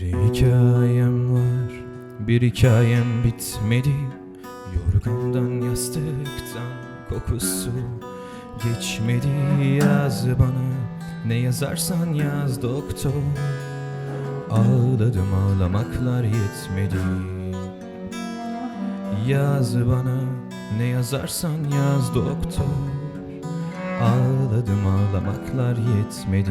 Bir hikayem var, bir hikayem bitmedi. Yorgandan yastıktan kokusu geçmedi. Yaz bana, ne yazarsan yaz doktor. Ağladım ağlamaklar yetmedi. Yaz bana, ne yazarsan yaz doktor. Ağladım ağlamaklar yetmedi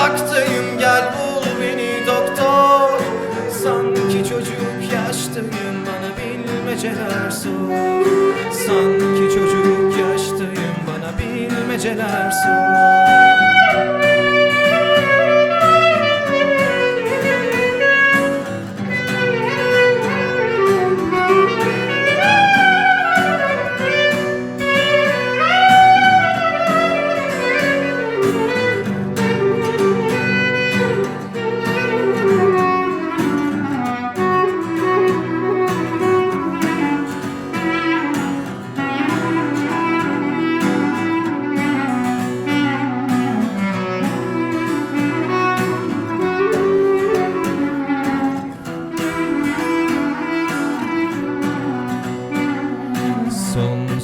sokaktayım gel bul beni doktor. Sanki çocuk yaştayım bana bilmeceler sor. Sanki çocuk yaştayım bana bilmeceler sor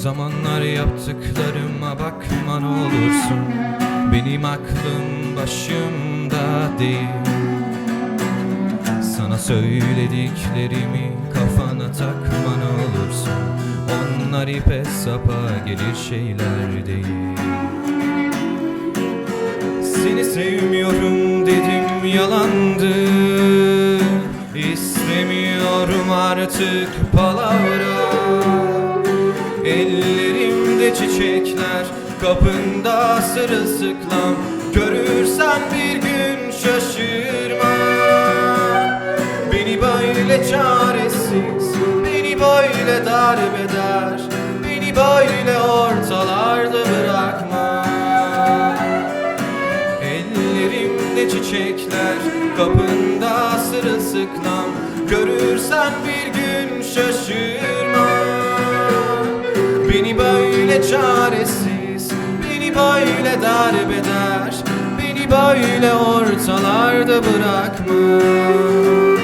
zamanlar yaptıklarıma bakma ne olursun. Benim aklım başımda değil. Sana söylediklerimi kafana takma ne olursun. Onlar ipe sapa gelir şeyler değil. Seni sevmiyorum dedim yalandı. İstemiyorum artık palavra Ellerimde çiçekler Kapında sırılsıklam. Görürsen bir gün şaşırma Beni böyle çaresiz Beni böyle darbeder. Beni böyle ortalarda bırakma Ellerimde çiçekler Kapında sırılsıklam. Görürsen bir gün şaşırma Çaresiz. Beni böyle darbeder Beni böyle ortalarda bırakma